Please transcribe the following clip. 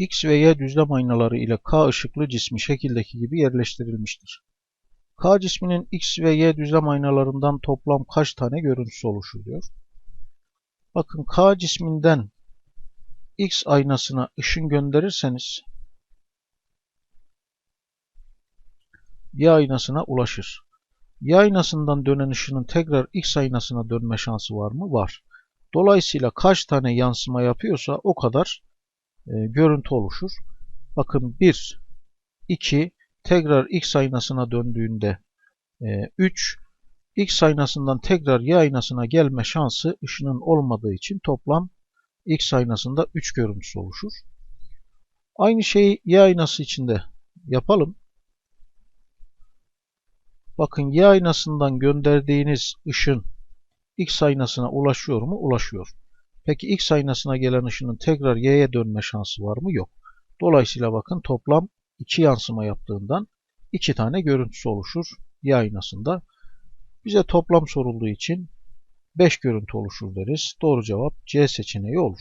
X ve Y düzlem aynaları ile K ışıklı cismi şekildeki gibi yerleştirilmiştir. K cisminin X ve Y düzlem aynalarından toplam kaç tane görüntüsü oluşur. Bakın K cisminden X aynasına ışın gönderirseniz Y aynasına ulaşır. Y aynasından dönen ışının tekrar X aynasına dönme şansı var mı? Var. Dolayısıyla kaç tane yansıma yapıyorsa o kadar e, görüntü oluşur. Bakın 1, 2, tekrar X aynasına döndüğünde e, 3, X aynasından tekrar Y aynasına gelme şansı ışının olmadığı için toplam X aynasında 3 görüntüsü oluşur. Aynı şeyi Y aynası için de yapalım. Bakın Y aynasından gönderdiğiniz ışın X aynasına ulaşıyor mu? Ulaşıyor. Peki X aynasına gelen ışının tekrar Y'ye dönme şansı var mı? Yok. Dolayısıyla bakın toplam 2 yansıma yaptığından 2 tane görüntüsü oluşur Y aynasında. Bize toplam sorulduğu için 5 görüntü oluşur deriz. Doğru cevap C seçeneği olur.